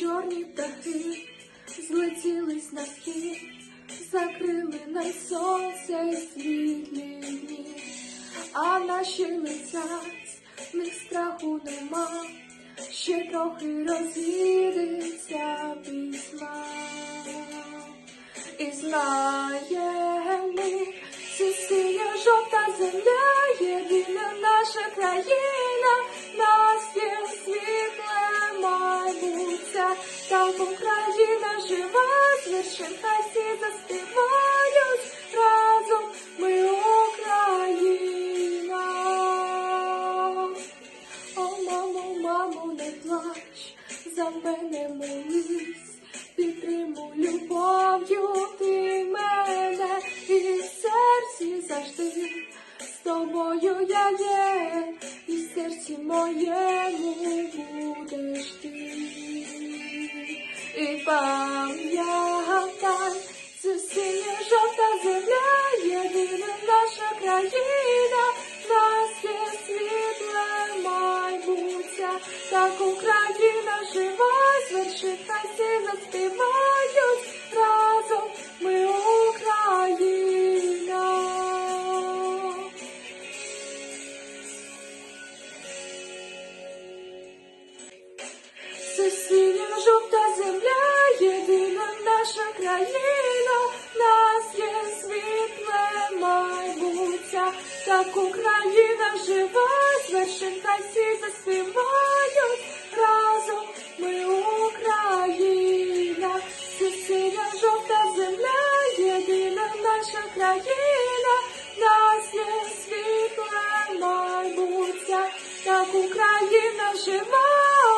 чорні птахи злетілись на схід, закрили на сонця і світлі дні, а наші летять, в них страху нема, ще трохи розійдеться пісма І знаємо Україна жива, хай всі заспівають разом ми Україна. О, мамо, мамо, не плач, за мене молись, підтримуй любов'ю ти мене, і в серці завжди з тобою я є, і в серці моєму пам'ятай, це жовта земля, єдина наша країна, нас є світле майбуття, так Україна жива, з вершин хай всі заспівають разом ми Україна. Наша країна, в нас є світле майбуття, так Україна жива, з вершин хай всі заспівають. Разом ми Україна, синя жовта земля, єдина наша країна, нас є світле майбуття, так Україна жива.